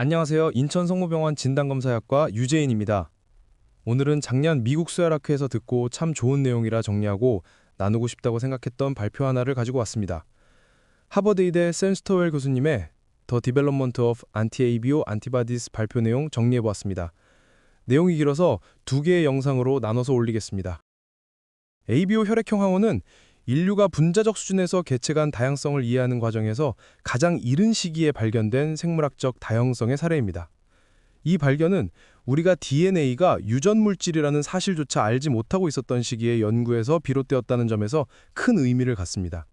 안녕하세요. 인천 성모병원 진단검사학과 유재인입니다. 오늘은 작년 미국 수혈학회에서 듣고 참 좋은 내용이라 정리하고 나누고 싶다고 생각했던 발표 하나를 가지고 왔습니다. 하버드의대 샘 스토웰 교수님의 The Development of Anti-ABO Antibodies 발표 내용 정리해 보았습니다. 내용이 길어서 두 개의 영상으로 나눠서 올리겠습니다. ABO 혈액형 항원은 인류가 분자적 수준에서 개체 간 다양성을 이해하는 과정에서 가장 이른 시기에 발견된 생물학적 다양성의 사례입니다. 이 발견은 우리가 DNA가 유전 물질이라는 사실조차 알지 못하고 있었던 시기의 연구에서 비롯되었다는 점에서 큰 의미를 갖습니다.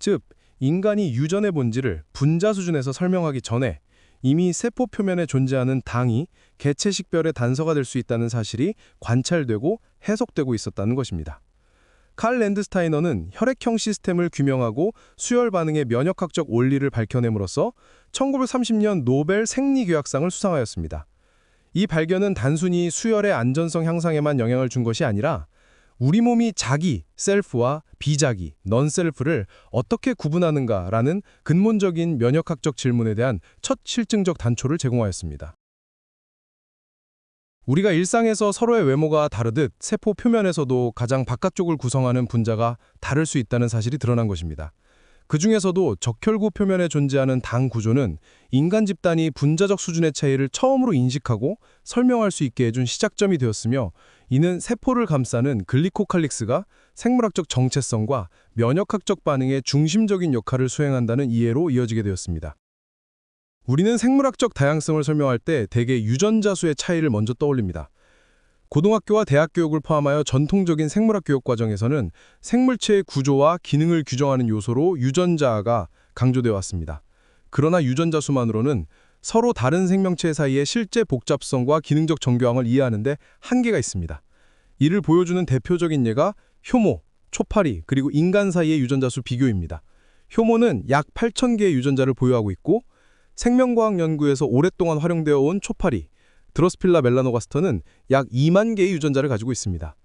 즉, 인간이 유전의 본질을 분자 수준에서 설명하기 전에 이미 세포 표면에 존재하는 당이 개체 식별의 단서가 될 수 있다는 사실이 관찰되고 해석되고 있었다는 것입니다. 칼 랜드스타이너는 혈액형 시스템을 규명하고 수혈 반응의 면역학적 원리를 밝혀냄으로써 1930년 노벨 생리교약상을 수상하였습니다. 이 발견은 단순히 수혈의 안전성 향상에만 영향을 준 것이 아니라 우리 몸이 자기, 셀프와 비자기, 넌셀프를 어떻게 구분하는가라는 근본적인 면역학적 질문에 대한 첫 실증적 단초를 제공하였습니다. 우리가 일상에서 서로의 외모가 다르듯 세포 표면에서도 가장 바깥쪽을 구성하는 분자가 다를 수 있다는 사실이 드러난 것입니다. 그 중에서도 적혈구 표면에 존재하는 당 구조는 인간 집단이 분자적 수준의 차이를 처음으로 인식하고 설명할 수 있게 해준 시작점이 되었으며 이는 세포를 감싸는 글리코칼릭스가 생물학적 정체성과 면역학적 반응의 중심적인 역할을 수행한다는 이해로 이어지게 되었습니다. 우리는 생물학적 다양성을 설명할 때 대개 유전자 수의 차이를 먼저 떠올립니다. 고등학교와 대학 교육을 포함하여 전통적인 생물학 교육 과정에서는 생물체의 구조와 기능을 규정하는 요소로 유전자가 강조되어 왔습니다. 그러나 유전자 수만으로는 서로 다른 생명체 사이의 실제 복잡성과 기능적 정교함을 이해하는 데 한계가 있습니다. 이를 보여주는 대표적인 예가 효모, 초파리, 그리고 인간 사이의 유전자 수 비교입니다. 효모는 약 8,000개의 유전자를 보유하고 있고 생명과학 연구에서 오랫동안 활용되어 온 초파리, 드로스필라 멜라노가스터는 약 2만 개의 유전자를 가지고 있습니다.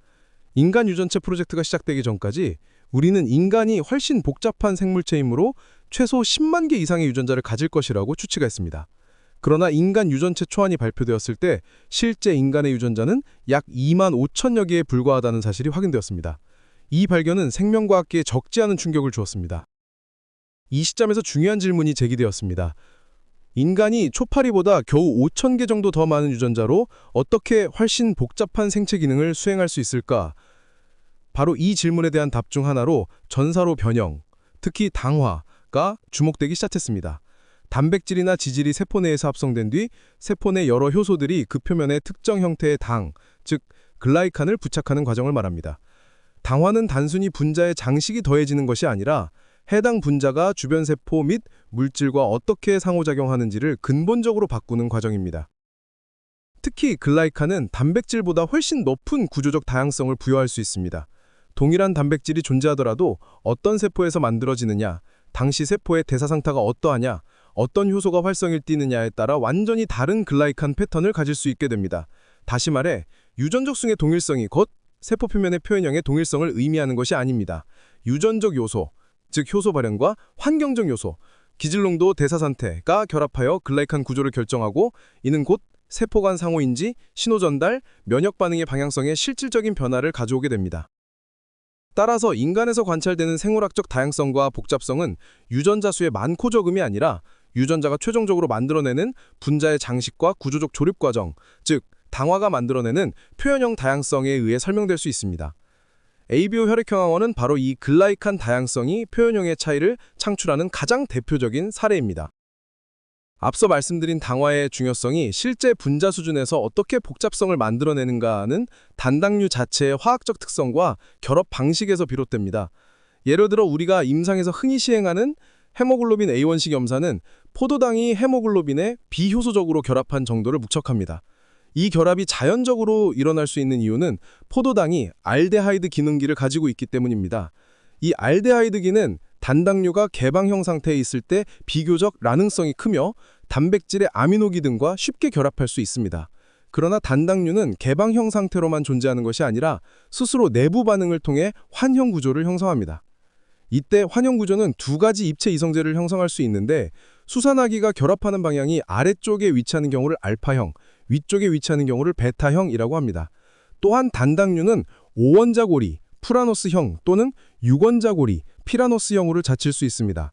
인간 유전체 프로젝트가 시작되기 전까지 우리는 인간이 훨씬 복잡한 생물체이므로 최소 10만 개 이상의 유전자를 가질 것이라고 추측가 했습니다. 그러나 인간 유전체 초안이 발표되었을 때 실제 인간의 유전자는 약 2만 5천여 개에 불과하다는 사실이 확인되었습니다. 이 발견은 생명과학계에 적지 않은 충격을 주었습니다. 이 시점에서 중요한 질문이 제기되었습니다. 인간이 초파리보다 겨우 5천 개 정도 더 많은 유전자로 어떻게 훨씬 복잡한 생체 기능을 수행할 수 있을까? 바로 이 질문에 대한 답 중 하나로 전사로 변형, 특히 당화가 주목되기 시작했습니다. 단백질이나 지질이 세포 내에서 합성된 뒤 세포 내 여러 효소들이 그 표면에 특정 형태의 당, 즉 글라이칸을 부착하는 과정을 말합니다. 당화는 단순히 분자의 장식이 더해지는 것이 아니라 해당 분자가 주변 세포 및 물질과 어떻게 상호작용하는지를 근본적으로 바꾸는 과정입니다. 특히 글라이칸은 단백질보다 훨씬 높은 구조적 다양성을 부여할 수 있습니다. 동일한 단백질이 존재하더라도 어떤 세포에서 만들어지느냐, 당시 세포의 대사상타가 어떠하냐, 어떤 효소가 활성일 띠느냐에 따라 완전히 다른 글라이칸 패턴을 가질 수 있게 됩니다. 다시 말해 유전적 숭의 동일성이 곧 세포 표면의 표현형의 동일성을 의미하는 것이 아닙니다. 유전적 요소, 즉 효소 발현과 환경적 요소, 기질농도 대사상태가 결합하여 글라이칸 구조를 결정하고 이는 곧 세포 간 상호인지, 신호 전달, 면역 반응의 방향성에 실질적인 변화를 가져오게 됩니다. 따라서 인간에서 관찰되는 생물학적 다양성과 복잡성은 유전자 수의 많고 적음이 아니라 유전자가 최종적으로 만들어내는 분자의 장식과 구조적 조립 과정, 즉 당화가 만들어내는 표현형 다양성에 의해 설명될 수 있습니다. ABO 혈액형 항원은 바로 이 글라이칸 다양성이 표현형의 차이를 창출하는 가장 대표적인 사례입니다. 앞서 말씀드린 당화의 중요성이 실제 분자 수준에서 어떻게 복잡성을 만들어내는가는 단당류 자체의 화학적 특성과 결합 방식에서 비롯됩니다. 예를 들어 우리가 임상에서 흔히 시행하는 헤모글로빈 A1식 염사는 포도당이 헤모글로빈에 비효소적으로 결합한 정도를 묵척합니다. 이 결합이 자연적으로 일어날 수 있는 이유는 포도당이 알데하이드 기능기를 가지고 있기 때문입니다. 이 알데하이드기는 단당류가 개방형 상태에 있을 때 비교적 라능성이 크며 단백질의 아미노기 등과 쉽게 결합할 수 있습니다. 그러나 단당류는 개방형 상태로만 존재하는 것이 아니라 스스로 내부 반응을 통해 환형 구조를 형성합니다. 이때 환형 구조는 두 가지 입체 이성제를 형성할 수 있는데 수산화기가 결합하는 방향이 아래쪽에 위치하는 경우를 알파형, 위쪽에 위치하는 경우를 베타형이라고 합니다. 또한 단당류는 5원자 고리, 프라노스형 또는 6원자 고리, 피라노스형으로 자칠 수 있습니다.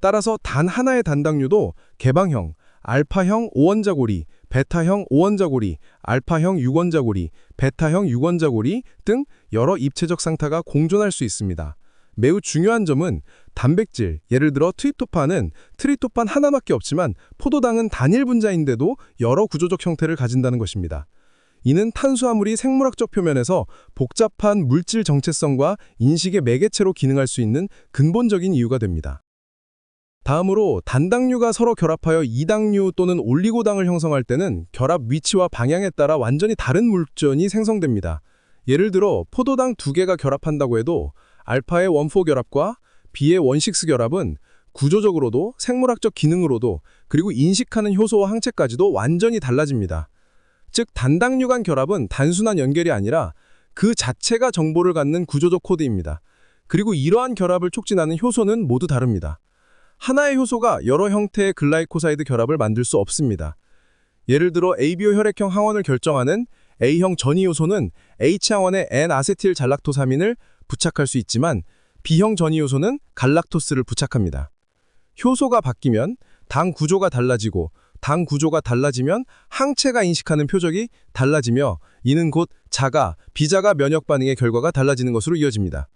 따라서 단 하나의 단당류도 개방형, 알파형 5원자 고리, 베타형 5원자 고리, 알파형 6원자 고리, 베타형 6원자 고리 등 여러 입체적 상타가 공존할 수 있습니다. 매우 중요한 점은 단백질, 예를 들어 트립토판은 트립토판 하나밖에 없지만 포도당은 단일 분자인데도 여러 구조적 형태를 가진다는 것입니다. 이는 탄수화물이 생물학적 표면에서 복잡한 물질 정체성과 인식의 매개체로 기능할 수 있는 근본적인 이유가 됩니다. 다음으로 단당류가 서로 결합하여 이당류 또는 올리고당을 형성할 때는 결합 위치와 방향에 따라 완전히 다른 물전이 생성됩니다. 예를 들어 포도당 두 개가 결합한다고 해도 알파의 원포 결합과 B의 원식스 결합은 구조적으로도 생물학적 기능으로도 그리고 인식하는 효소와 항체까지도 완전히 달라집니다. 즉 단당류 간 결합은 단순한 연결이 아니라 그 자체가 정보를 갖는 구조적 코드입니다. 그리고 이러한 결합을 촉진하는 효소는 모두 다릅니다. 하나의 효소가 여러 형태의 글라이코사이드 결합을 만들 수 없습니다. 예를 들어 ABO 혈액형 항원을 결정하는 A형 전이 요소는 H항원의 N-아세틸 잘락토사민을 부착할 수 있지만 B형 전이 요소는 갈락토스를 부착합니다. 효소가 바뀌면 당 구조가 달라지고 당 구조가 달라지면 항체가 인식하는 표적이 달라지며 이는 곧 자가, 비자가 면역 반응의 결과가 달라지는 것으로 이어집니다.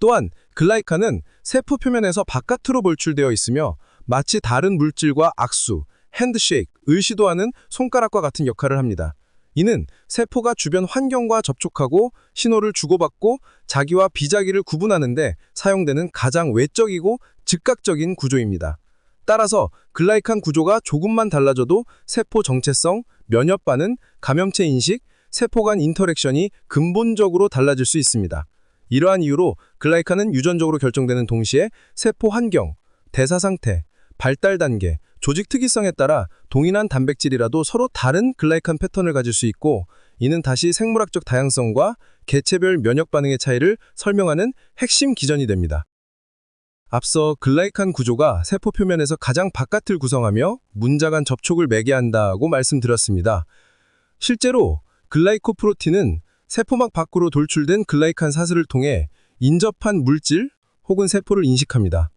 또한 글라이칸은 세포 표면에서 바깥으로 볼출되어 있으며 마치 다른 물질과 악수, 핸드쉐이크 을 시도하는 손가락과 같은 역할을 합니다. 이는 세포가 주변 환경과 접촉하고 신호를 주고받고 자기와 비자기를 구분하는 데 사용되는 가장 외적이고 즉각적인 구조입니다. 따라서 글라이칸 구조가 조금만 달라져도 세포 정체성, 면역 반응, 감염체 인식, 세포 간 인터랙션이 근본적으로 달라질 수 있습니다. 이러한 이유로 글라이칸은 유전적으로 결정되는 동시에 세포 환경, 대사 상태, 발달 단계, 조직 특이성에 따라 동일한 단백질이라도 서로 다른 글라이칸 패턴을 가질 수 있고 이는 다시 생물학적 다양성과 개체별 면역 반응의 차이를 설명하는 핵심 기전이 됩니다. 앞서 글라이칸 구조가 세포 표면에서 가장 바깥을 구성하며 문자 간 접촉을 매개한다고 말씀드렸습니다. 실제로 글라이코프로틴은 세포막 밖으로 돌출된 글라이칸 사슬을 통해 인접한 물질 혹은 세포를 인식합니다.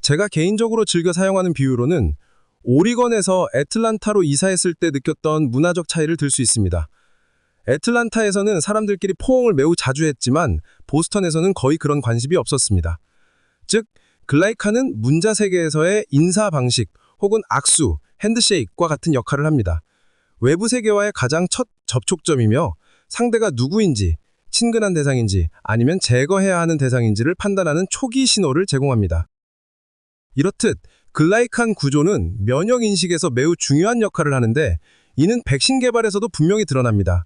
제가 개인적으로 즐겨 사용하는 비유로는 오리건에서 애틀란타로 이사했을 때 느꼈던 문화적 차이를 들 수 있습니다. 애틀란타에서는 사람들끼리 포옹을 매우 자주 했지만 보스턴에서는 거의 그런 관심이 없었습니다. 즉, 글라이칸은 문자 세계에서의 인사 방식 혹은 악수, 핸드쉐이크와 같은 역할을 합니다. 외부 세계와의 가장 첫 접촉점이며 상대가 누구인지, 친근한 대상인지 아니면 제거해야 하는 대상인지를 판단하는 초기 신호를 제공합니다. 이렇듯 글라이칸 구조는 면역 인식에서 매우 중요한 역할을 하는데 이는 백신 개발에서도 분명히 드러납니다.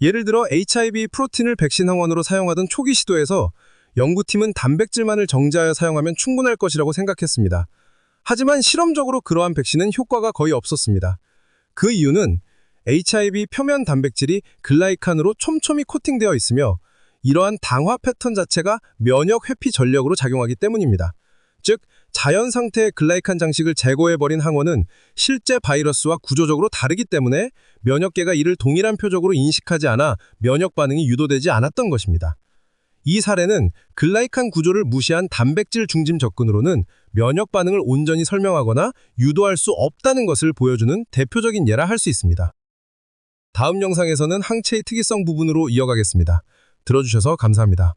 예를 들어 HIV 프로틴을 백신 항원으로 사용하던 초기 시도에서 연구팀은 단백질만을 정제하여 사용하면 충분할 것이라고 생각했습니다. 하지만 실험적으로 그러한 백신은 효과가 거의 없었습니다. 그 이유는 HIV 표면 단백질이 글라이칸으로 촘촘히 코팅되어 있으며 이러한 당화 패턴 자체가 면역 회피 전력으로 작용하기 때문입니다. 즉, 자연 상태의 글라이칸 장식을 제거해버린 항원은 실제 바이러스와 구조적으로 다르기 때문에 면역계가 이를 동일한 표적으로 인식하지 않아 면역 반응이 유도되지 않았던 것입니다. 이 사례는 글라이칸 구조를 무시한 단백질 중심 접근으로는 면역 반응을 온전히 설명하거나 유도할 수 없다는 것을 보여주는 대표적인 예라 할 수 있습니다. 다음 영상에서는 항체의 특이성 부분으로 이어가겠습니다. 들어주셔서 감사합니다.